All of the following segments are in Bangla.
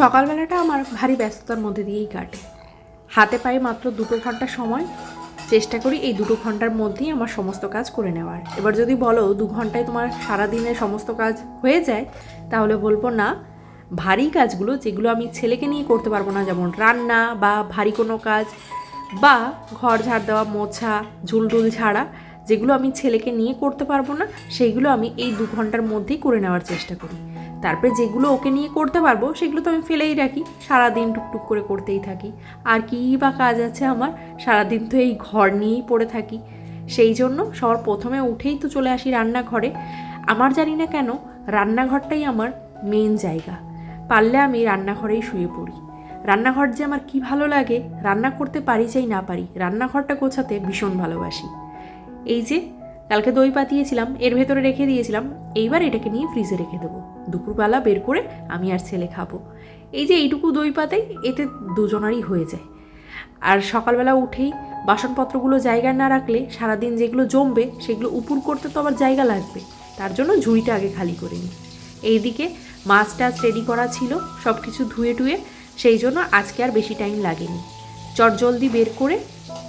সকালবেলাটা আমার ভারী ব্যস্ততার মধ্যে দিয়েই কাটে। হাতে পায়ে মাত্র দুটো ঘণ্টা সময়। চেষ্টা করি এই দুটো ঘণ্টার মধ্যেই আমার সমস্ত কাজ করে নেওয়ার। এবার যদি বলো দু ঘন্টায় তোমার সারাদিনের সমস্ত কাজ হয়ে যায়, তাহলে বলব না। ভারী কাজগুলো যেগুলো আমি ছেলেকে নিয়ে করতে পারব না, যেমন রান্না বা ভারী কোনো কাজ বা ঘর ঝাড় দেওয়া, মোছা, ঝুলটুল ঝাড়া যেগুলো আমি ছেলেকে নিয়ে করতে পারব না, সেইগুলো আমি এই দু ঘণ্টার মধ্যেই করে নেওয়ার চেষ্টা করি। তারপরে যেগুলো ওকে নিয়ে করতে পারব, সেগুলো তো আমি ফেলেই রাখি, সারাদিন টুকটুক করে করতেই থাকি। আর কী বা কাজ আছে আমার, সারাদিন তো এই ঘর নিয়েই পড়ে থাকি। সেই জন্য সবার প্রথমে উঠেই তো চলে আসি রান্নাঘরে। আমার জানি না কেন, রান্নাঘরটাই আমার মেন জায়গা। পারলে আমি রান্নাঘরেই শুয়ে পড়ি। রান্নাঘর যে আমার কি ভালো লাগে, রান্না করতে পারি চাই না পারি, রান্নাঘরটা গোছাতে ভীষণ ভালোবাসি। এই যে, কালকে দই পাতিয়েছিলাম, এর ভেতরে রেখে দিয়েছিলাম, এইবার এটাকে নিয়ে ফ্রিজে রেখে দেবো। দুপুরবেলা বের করে আমি আর ছেলে খাব। এই যে এইটুকু দই পাতাই এতে দুজনারই হয়ে যায়। আর সকালবেলা উঠেই বাসনপত্রগুলো জায়গায় না রাখলে সারাদিন যেগুলো জমবে, সেগুলো উপুর করতে তো আবার জায়গা লাগবে। তার জন্য ঝুড়িটা আগে খালি করে নিই। এইদিকে মাছ টাছ রেডি করা ছিল সব কিছু ধুয়ে টুয়ে, সেই জন্য আজকে আর বেশি টাইম লাগেনি। চটজলদি বের করে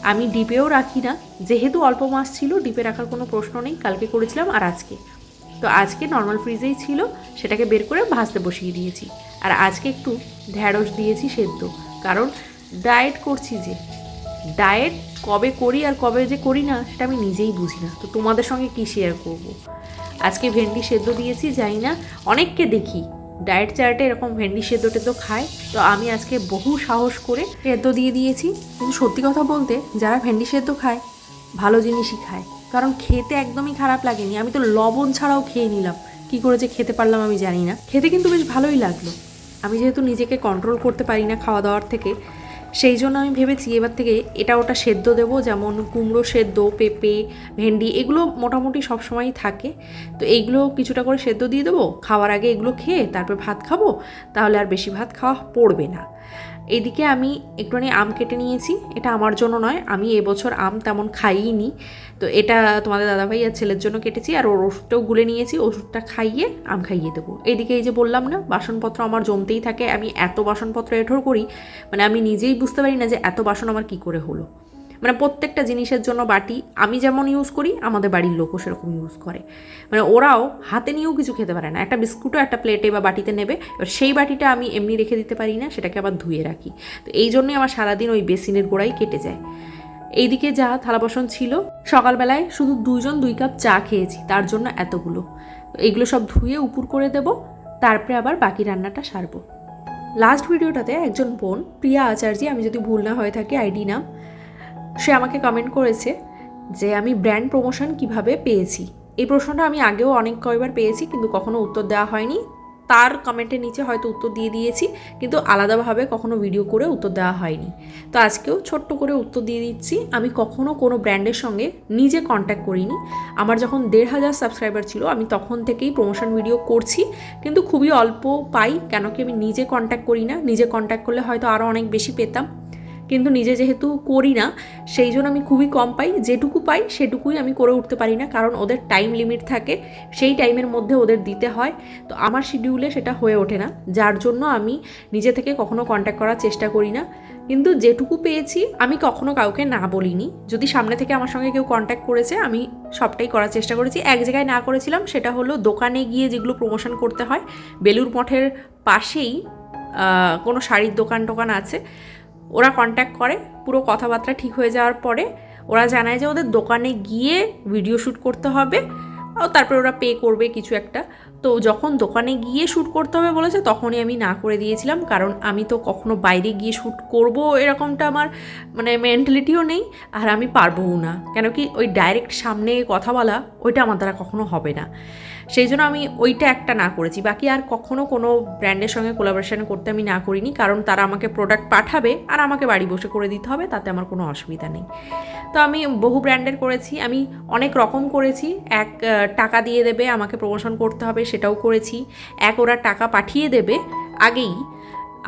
আমি ডিপেও রাখি না। যেহেতু অল্প মাছ ছিল, ডিপে রাখার কোনো প্রশ্ন নেই, কালকে করেছিলাম আর আজকে। তো আজকে নর্মাল ফ্রিজেই ছিল, সেটাকে বের করে ভাজতে বসিয়ে দিয়েছি। আর আজকে একটু ঢ্যাঁড়স দিয়েছি সেদ্ধ। কারণ ডায়েট করছি যে ডায়েট কবে করি আর কবে যে করি না, সেটা আমি নিজেই বুঝি না। তো তোমাদের সঙ্গে কী শেয়ার করব। আজকে ভেন্ডি সেদ্ধ দিয়েছি, জানি না, অনেককে দেখি। ডায়েট চার্টে এরকম ভেন্ডি সেদ্ধ টেদ্ধ খায়, তো আমি আজকে বহু সাহস করে সেদ্ধ দিয়ে দিয়েছি। কিন্তু সত্যি কথা বলতে, যারা ভেন্ডি সেদ্ধ খায়, ভালো জিনিসই খায়। কারণ খেতে একদমই খারাপ লাগেনি। আমি তো লবণ ছাড়াও খেয়ে নিলাম। কি করে যে খেতে পারলাম আমি জানি না। খেতে কিন্তু বেশ ভালোই লাগল। আমি যেহেতু নিজেকে কন্ট্রোল করতে পারি না খাওয়া দাওয়ার থেকে সেই জন্য আমি ভেবেছি এবার থেকে এটা ওটা সেদ্ধ দেবো, যেমন কুমড়ো সেদ্ধ, পেঁপে, ভেন্ডি, এগুলো মোটামুটি সবসময়ই থাকে। তো এইগুলো কিছুটা করে সেদ্ধ দিয়ে দেবো, খাওয়ার আগে এগুলো খেয়ে তারপর ভাত খাব, তাহলে আর বেশি ভাত খাওয়া পড়বে না। এইদিকে আমি একটুখানি আম কেটে নিয়েছি। এটা আমার জন্য নয়, আমি এবছর আম তেমন খাইনি। তো এটা তোমাদের দাদাভাই আর ছেলের জন্য কেটেছি আর ওর ওষুধটাও গুলে নিয়েছি, ওষুধটা খাইয়ে আম খাইয়ে দেবো। এইদিকে এই যে বললাম না, বাসনপত্র আমার জমতেই থাকে, আমি এত বাসনপত্র এঠোর করি মানে আমি নিজেই বুঝতে পারি না যে এত বাসন আমার কি করে হলো। মানে প্রত্যেকটা জিনিসের জন্য বাটি আমি যেমন ইউজ করি, আমাদের বাড়ির লোকও সেরকম ইউজ করে। মানে ওরাও হাতে নিয়েও কিছু খেতে পারে না। একটা বিস্কুটও একটা প্লেটে বা বাটিতে নেবে, এবার সেই বাটিটা আমি এমনি রেখে দিতে পারি না, সেটাকে আবার ধুয়ে রাখি। তো এই জন্যই আমার সারাদিন ওই বেসিনের গোড়াই কেটে যায়। এইদিকে যা থালা বাসন ছিল, সকালবেলায় শুধু দুজন দুই কাপ চা খেয়েছি, তার জন্য এতগুলো। এইগুলো সব ধুয়ে উপুর করে দেব, তারপরে আবার বাকি রান্নাটা সারবো। লাস্ট ভিডিওটাতে একজন বোন, প্রিয়া আচার্যি, আমি যদি ভুল না হয়ে থাকি আইডি নাম সে আমাকে কমেন্ট করেছে যে, আমি ব্র্যান্ড প্রমোশন কীভাবে পেয়েছি? এই প্রশ্নটা আমি আগেও অনেক কয়বার পেয়েছি, কিন্তু কখনো উত্তর দেওয়া হয়নি। তার কমেন্টের নিচে হয়তো উত্তর দিয়ে দিয়েছি, কিন্তু আলাদাভাবে কখনো ভিডিও করে উত্তর দেওয়া হয়নি। তো আজকেও ছোট্ট করে উত্তর দিয়ে দিচ্ছি, আমি কখনো কোনো ব্র্যান্ডের সঙ্গে নিজে কন্ট্যাক্ট করিনি। আমার যখন দেড় হাজার সাবস্ক্রাইবার ছিল, আমি তখন থেকেই প্রমোশন ভিডিও করছি, কিন্তু খুবই অল্প পাই, কেন কি আমি নিজে কন্ট্যাক্ট করি না। নিজে কন্ট্যাক্ট করলে হয়তো আরও অনেক বেশি পেতাম। কিন্তু নিজে যেহেতু করি না, সেই জন্য আমি খুবই কম পাই। যেটুকু পাই সেটুকুই আমি করে উঠতে পারি না, কারণ ওদের টাইম লিমিট থাকে, সেই টাইমের মধ্যে ওদের দিতে হয়। তো আমার শিডিউলে সেটা হয়ে ওঠে না, যার জন্য আমি নিজে থেকে কখনো কন্ট্যাক্ট করার চেষ্টা করি না। কিন্তু যেটুকু পেয়েছি, আমি কখনো কাউকে না বলিনি। যদি সামনে থেকে আমার সঙ্গে কেউ কন্ট্যাক্ট করেছে, আমি সবটাই করার চেষ্টা করেছি। এক জায়গায় না করেছিলাম, সেটা হলো দোকানে গিয়ে যেগুলো প্রমোশন করতে হয় বেলুর মঠের পাশেই কোনো শাড়ির দোকান টোকান আছে। ওরা কন্ট্যাক্ট করে, পুরো কথাবার্তা ঠিক হয়ে যাওয়ার পরে ওরা জানায় যে ওদের দোকানে গিয়ে ভিডিও শ্যুট করতে হবে তারপরে ওরা পে করবে কিছু একটা। তো যখন দোকানে গিয়ে শ্যুট করতে হবে বলেছে, তখনই আমি না করে দিয়েছিলাম, কারণ আমি তো কখনো বাইরে গিয়ে শ্যুট করব এরকমটা আমার মানে মেন্টালিটিও নেই, আর আমি পারবও না। কেন কি ওই ডাইরেক্ট সামনে কথা বলা, ওইটা আমার দ্বারা কখনো হবে না। সেই জন্য আমি ওইটা একটা না করেছি। বাকি আর কখনো কোনো ব্র্যান্ডের সঙ্গে কোলাবোরেশন করতে আমি না করিনি, কারণ তারা আমাকে প্রোডাক্ট পাঠাবে আর আমাকে বাড়ি বসে করে দিতে হবে, তাতে আমার কোনো অসুবিধা নেই। তো আমি বহু ব্র্যান্ডের করেছি, আমি অনেক রকম করেছি। এক টাকা দিয়ে দেবে, আমাকে প্রমোশন করতে হবে সেটাও করেছি। এক, ওরা টাকা পাঠিয়ে দেবে আগেই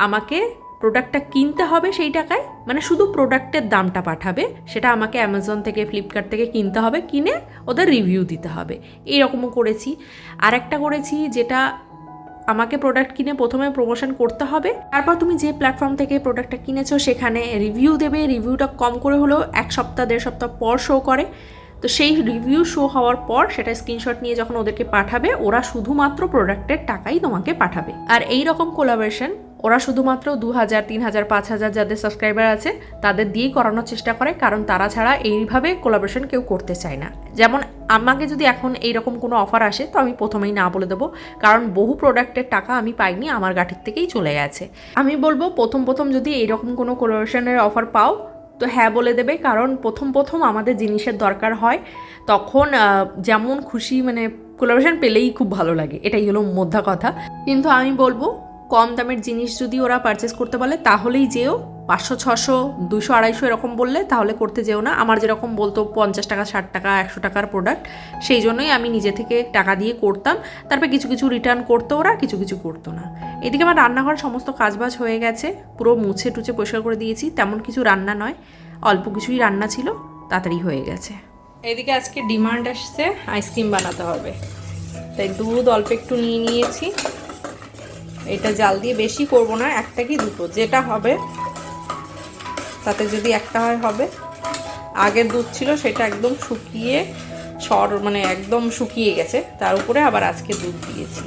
আমাকে প্রোডাক্টটা কিনতে হবে সেই টাকায়? মানে শুধু প্রোডাক্টের দামটা পাঠাবে, সেটা আমাকে অ্যামাজন থেকে ফ্লিপকার্ট থেকে কিনতে হবে, কিনে ওদের রিভিউ দিতে হবে। এইরকমও করেছি। আর একটা করেছি যেটা আমাকে প্রোডাক্ট কিনে প্রথমে প্রমোশন করতে হবে। তারপর তুমি যে প্ল্যাটফর্ম থেকে প্রোডাক্টটা কিনেছো, সেখানে রিভিউ দেবে। রিভিউটা কম করে হলেও এক সপ্তাহ, দেড় সপ্তাহ পর শো করে। তো সেই রিভিউ শো হওয়ার পর সেটা স্ক্রিনশট নিয়ে যখন ওদেরকে পাঠাবে, ওরা শুধুমাত্র প্রোডাক্টের টাকাই তোমাকে পাঠাবে। আর এই রকম কোলাবোরেশন ওরা শুধুমাত্র দু হাজার, তিন হাজার, পাঁচ হাজার যাদের সাবস্ক্রাইবার আছে, তাদের দিয়েই করানোর চেষ্টা করে, কারণ তারা ছাড়া এইভাবে কোলাবোরেশন কেউ করতে চায় না। যেমন আমাকে যদি এখন এইরকম কোনো অফার আসে, তো আমি প্রথমেই না বলে দেবো, কারণ বহু প্রোডাক্টের টাকা আমি পাইনি, আমার গাঠির থেকেই চলে গেছে। আমি বলব, প্রথম প্রথম যদি এইরকম কোনো কোলাবোরেশনের অফার পাও, তো হ্যাঁ বলে দেবে, কারণ প্রথম প্রথম আমাদের জিনিসের দরকার হয়। তখন যেমন খুশি মানে কোলাবোরেশন পেলেই খুব ভালো লাগে, এটাই হলো মধ্যা কথা। কিন্তু আমি বলব কম দামের জিনিস যদি ওরা পারচেস করতে বলে, তাহলেই যেও। পাঁচশো, ছশো দুশো আড়াইশো এরকম বললে তাহলে করতে যেও না। আমার যেরকম বলতো পঞ্চাশ টাকা, ষাট টাকা, একশো টাকার প্রোডাক্ট সেই জন্যই আমি নিজে থেকে টাকা দিয়ে করতাম। তারপর কিছু কিছু রিটার্ন করতো ওরা, কিছু কিছু করতো না। এদিকে আমার রান্নাঘর সমস্ত কাজবাজ হয়ে গেছে। পুরো মুছে টুছে পরিষ্কার করে দিয়েছি। তেমন কিছু রান্না নয়। অল্প কিছুই রান্না ছিল। তাড়াতাড়ি হয়ে গেছে। এদিকে আজকে ডিমান্ড আসছে। আইসক্রিম বানাতে হবে। তাই দুধ অল্প একটু নিয়ে নিয়েছি। এটা জাল দিয়ে বেশি করব না, একটা কি দুটো, যেটা হবে, তাতে যদি একটা হয় হবে। আগের দুধ ছিল, সেটা একদম শুকিয়ে সর মানে একদম শুকিয়ে গেছে, তার উপরে আবার আজকে দুধ দিয়েছি।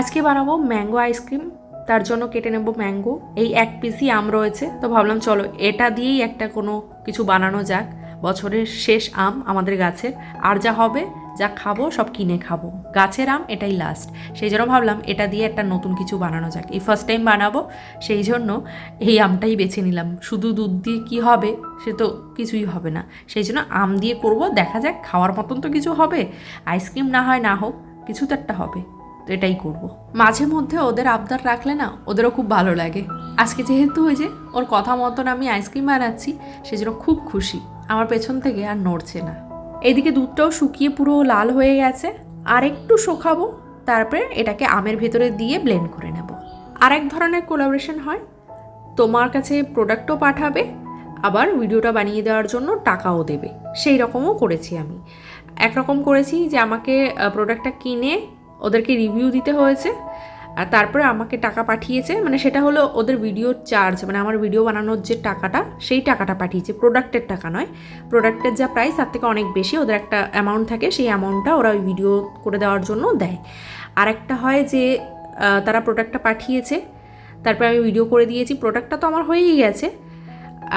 আজকে বানাবো ম্যাঙ্গো আইসক্রিম, তার জন্য কেটে নেব ম্যাঙ্গো। এই এক পিসই আম রয়েছে, তো ভাবলাম চলো, এটা দিয়েই একটা কোনো কিছু বানানো যাক, বছরের শেষ আম আমাদের গাছের আর যা হবে যা খাব, সব কিনে খাব। গাছের আম, এটাই লাস্ট সেই জন্য ভাবলাম, এটা দিয়ে একটা নতুন কিছু বানানো যাক। এই ফার্স্ট টাইম বানাবো, সেই জন্য এই আমটাই বেছে নিলাম। শুধু দুধ দিয়ে কি হবে, সে তো কিছুই হবে না। সেই জন্য আম দিয়ে করব, দেখা যাক, খাওয়ার মতন তো কিছু হবে। আইসক্রিম না হয়, না হোক, কিছু তো একটা হবে। তো এটাই করব। মাঝে মধ্যে ওদের আবদার রাখলে না, ওদেরও খুব ভালো লাগে। আজকে যেহেতু ওই যে, ওর কথা মতন আমি আইসক্রিম বানাচ্ছি সেজন্য খুব খুশি। আমার পেছন থেকে আর নড়ছে না। এদিকে দুধটাও শুকিয়ে পুরো লাল হয়ে গেছে। আর একটু শোকাবো, তারপরে এটাকে আমের ভেতরে দিয়ে ব্লেন্ড করে নেব। আর এক ধরনের কোলাবরেশন হয়। তোমার কাছে প্রোডাক্টও পাঠাবে, আবার ভিডিওটা বানিয়ে দেওয়ার জন্য টাকাও দেবে। সেই রকমও করেছি আমি। একরকম করেছি যে আমাকে প্রোডাক্টটা কিনে ওদেরকে রিভিউ দিতে হয়েছে। আর তারপরে আমাকে টাকা পাঠিয়েছে মানে সেটা হলো ওদের ভিডিও চার্জ মানে আমার ভিডিও বানানোর যে টাকাটা, সেই টাকাটা পাঠিয়েছে প্রোডাক্টের টাকা নয়। প্রোডাক্টের যা প্রাইস তার থেকে অনেক বেশি ওদের একটা অ্যামাউন্ট থাকে, সেই অ্যামাউন্টটা ওরা ওই ভিডিও করে দেওয়ার জন্য দেয়। আর একটা হয় যে তারা প্রোডাক্টটা পাঠিয়েছে, তারপরে আমি ভিডিও করে দিয়েছি প্রোডাক্টটা তো আমার হয়েই গেছে,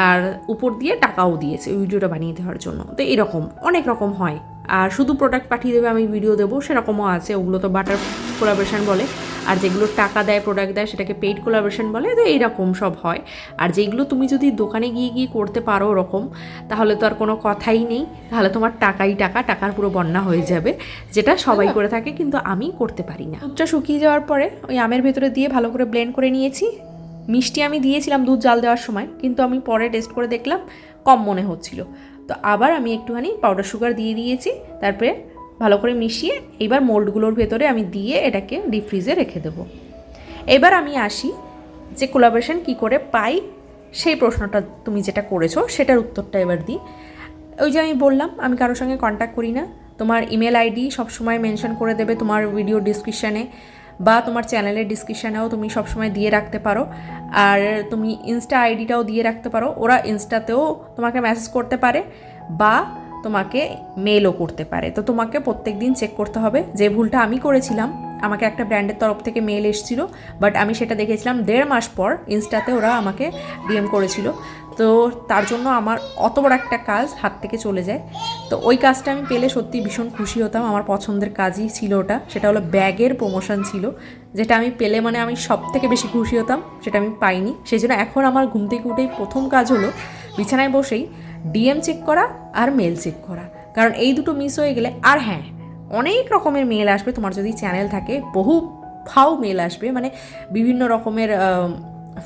আর উপর দিয়ে টাকাও দিয়েছে ভিডিওটা বানিয়ে দেওয়ার জন্য। তো এরকম, অনেক রকম হয়। আর শুধু প্রোডাক্ট পাঠিয়ে দেবে আমি ভিডিও দেবো, সেরকমও আছে, ওগুলো তো বাটার কোলাবোরেশন বলে। আর যেগুলো টাকা দেয় প্রোডাক্ট দেয় সেটাকে পেইড কোলাবোরেশন বলে তো এইরকম সব হয়। আর যেগুলো তুমি যদি দোকানে গিয়ে গিয়ে করতে পারো ওরকম তাহলে তো আর কোনো কথাই নেই। তাহলে তোমার টাকাই টাকা টাকার পুরো বন্যা হয়ে যাবে যেটা সবাই করে থাকে কিন্তু আমি করতে পারি না। দুধটা শুকিয়ে যাওয়ার পরে ওই আমের ভেতরে দিয়ে ভালো করে ব্লেন্ড করে নিয়েছি। মিষ্টি আমি দিয়েছিলাম দুধ জাল দেওয়ার সময় কিন্তু আমি পরে টেস্ট করে দেখলাম কম মনে হচ্ছিল। তো আবার আমি একটুখানি পাউডার সুগার দিয়ে দিয়েছি তারপরে ভালো করে মিশিয়ে এইবার মোল্ডগুলোর ভেতরে আমি দিয়ে এটাকে ডিপ ফ্রিজে রেখে দেবো। এবার আমি আসি যে কোলাবোরেশন কী করে পাই, সেই প্রশ্নটা তুমি যেটা করেছ সেটার উত্তরটা এবার দিই। ওই যে আমি বললাম, আমি কারোর সঙ্গে কন্ট্যাক্ট করি না। তোমার ইমেল আইডি সবসময় মেনশন করে দেবে তোমার ভিডিও ডিসক্রিপশানে বা তোমার চ্যানেলের ডিসক্রিপশানেও তুমি সবসময় দিয়ে রাখতে পারো। আর তুমি ইনস্টা আইডিটাও দিয়ে রাখতে পারো। ওরা ইনস্টাতেও তোমাকে মেসেজ করতে পারে বা তোমাকে মেলও করতে পারে। তো তোমাকে প্রত্যেক দিন চেক করতে হবে যে ভুলটা আমি করেছিলাম। আমাকে একটা ব্র্যান্ডের তরফ থেকে মেল এসেছিল বাট আমি সেটা দেখেছিলাম দেড় মাস পর ইনস্টাতে ওরা আমাকে ডিএম করেছিল। তো তার জন্য আমার অত বড় একটা কাজ হাত থেকে চলে যায়। তো ওই কাজটা আমি পেলে সত্যি ভীষণ খুশি হতাম। আমার পছন্দের কাজই ছিল ওটা। সেটা হলো ব্যাগের প্রমোশন ছিল। যেটা আমি পেলে মানে আমি সব থেকে বেশি খুশি হতাম, সেটা আমি পাইনি। সেই জন্য এখন আমার ঘুম থেকে উঠেই প্রথম কাজ হলো বিছানায় বসেই ডিএম চেক করা আর মেল চেক করা। কারণ এই দুটো মিস হয়ে গেলে আর হ্যাঁ অনেক রকমের মেল আসবে। তোমার যদি চ্যানেল থাকে, বহু ফাও মেল আসবে। মানে বিভিন্ন রকমের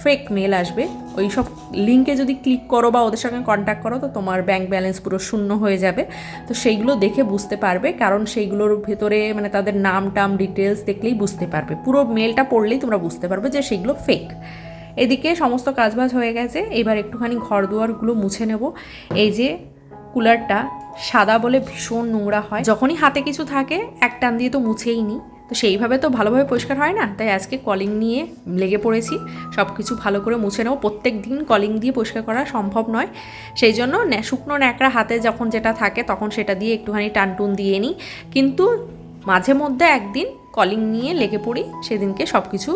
ফেক মেল আসবে। ওই সব লিঙ্কে যদি ক্লিক করো বা ওদের সঙ্গে কন্ট্যাক্ট করো, তো তোমার ব্যাংক ব্যালেন্স পুরো শূন্য হয়ে যাবে। তো সেইগুলো দেখে বুঝতে পারবে। কারণ সেইগুলোর ভেতরে মানে তাদের নাম, টাম ডিটেলস দেখলেই বুঝতে পারবে। পুরো মেলটা পড়লেই তোমরা বুঝতে পারবে যে সেইগুলো ফেক এদিকে সমস্ত কাজবাজ হয়ে গেছে। এবার একটুখানি ঘর দুয়ারগুলো মুছে নেব। এই যে কুলারটা সাদা বলে ভীষণ নোংরা হয়। যখনই হাতে কিছু থাকে, এক টান দিয়ে তো মুছেই নিই তো সেইভাবে তো ভালোভাবে পরিষ্কার হয় না? তাই আজকে কলিং নিয়ে লেগে পড়েছি। সব কিছু ভালো করে মুছে নেব। প্রত্যেক দিন কলিং দিয়ে পরিষ্কার করা সম্ভব নয়। সেই জন্য ন্যা- শুকনো ন্যাকড়া হাতে যখন যেটা থাকে, তখন সেটা দিয়ে একটুখানি টানটুন দিয়ে নিই কিন্তু মাঝে মধ্যে একদিন কলিং নিয়ে লেগে পড়ি, সেদিনকে সব কিছু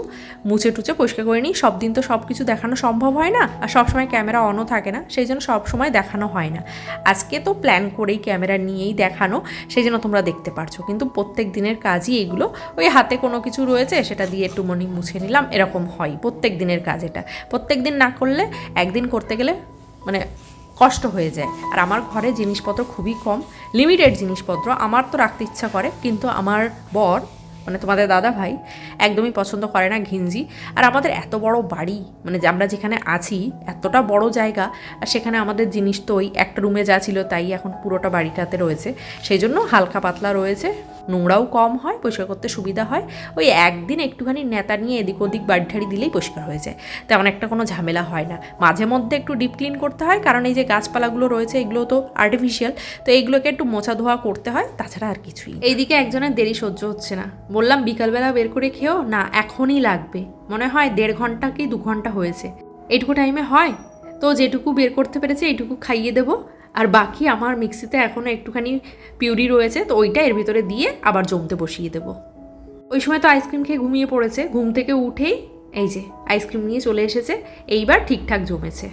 মুছে টুচে পরিষ্কার করে নিই। সব দিন তো সব কিছু দেখানো সম্ভব হয় না আর সবসময় ক্যামেরা অনও থাকে না, সেই জন্য সব সময় দেখানো হয় না। আজকে তো প্ল্যান করেই ক্যামেরা নিয়েই দেখানো, সেই জন্য তোমরা দেখতে পারছ। কিন্তু প্রত্যেক দিনের কাজই এগুলো, ওই হাতে কোনো কিছু রয়েছে, সেটা দিয়ে একটু মনি মুছে নিলাম, এরকম হয় প্রত্যেক দিনের কাজ এটা। প্রত্যেক দিন না করলে একদিন করতে গেলে মানে কষ্ট হয়ে যায়। আর আমার ঘরে জিনিসপত্র খুবই কম লিমিটেড জিনিসপত্র, আমার তো রাখতে ইচ্ছা করে, কিন্তু আমার বর মানে তোমাদের দাদা ভাই একদমই পছন্দ করে না ঘিঞ্জি। আর আমাদের এত বড় বাড়ি মানে আমরা যেখানে আছি, এতটা বড় জায়গা, আর সেখানে আমাদের জিনিস তো ওই একটা রুমে যা ছিল তাই এখন পুরোটা বাড়িটাতে রয়েছে। সেই জন্য হালকা পাতলা রয়েছে। নোংরাও কম হয়, পরিষ্কার করতে সুবিধা হয়। ওই একদিন একটুখানি নেতা নিয়ে এদিক ওদিক বাড়ি ঠাড়ি দিলেই পরিষ্কার হয়ে যায়। তেমন একটা কোনো ঝামেলা হয় না। মাঝে মধ্যে একটু ডিপ ক্লিন করতে হয়, কারণ এই যে গাছপালাগুলো রয়েছে, এগুলো তো আর্টিফিশিয়াল তো এইগুলোকে একটু মোছা ধোয়া করতে হয়, তাছাড়া আর কিছুই। এইদিকে একজনের দেরি সহ্য হচ্ছে না। বললাম, বিকালবেলা বের করে খেও, না, এখনই লাগবে। মনে হয় দেড় ঘণ্টা কি দু ঘণ্টা হয়েছে। এইটুকু টাইমে হয়? তো যেটুকু বের করতে পেরেছে, এইটুকু খাইয়ে দেবো। আর বাকি আমার মিক্সিতে এখনও একটুখানি পিউরি রয়েছে, তো ওইটা এর ভিতরে দিয়ে আবার জমতে বসিয়ে দেবো। ওই সময় তো আইসক্রিম খেয়ে ঘুমিয়ে পড়েছে, ঘুম থেকে উঠেই এই যে আইসক্রিম নিয়ে চলে এসেছে, এইবার ঠিকঠাক জমেছে।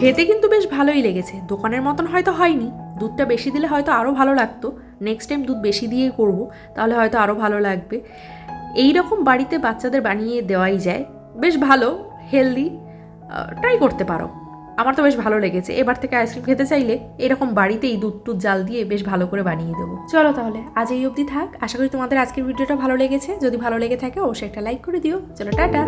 খেতে কিন্তু বেশ ভালোই লেগেছে, দোকানের মতন হয়তো হয়নি, দুধটা বেশি দিলে হয়তো আরও ভালো লাগতো নেক্সট টাইম দুধ বেশি দিয়ে করব, তাহলে হয়তো আরও ভালো লাগবে। এই রকম বাড়িতে বাচ্চাদের বানিয়ে দেওয়াই যায়, বেশ ভালো হেলদি ট্রাই করতে পারো। আমার তো বেশ ভালো লেগেছে। এবার থেকে আইসক্রিম খেতে চাইলে এরকম বাড়িতেই দুধ টুধ জাল দিয়ে বেশ ভালো করে বানিয়ে দেবো। চলো তাহলে, আজ এই অবধি থাক। আশা করি তোমাদের আজকের ভিডিওটা ভালো লেগেছে। যদি ভালো লেগে থাকে, অবশ্যই একটা লাইক করে দিও। চলো, টাটা!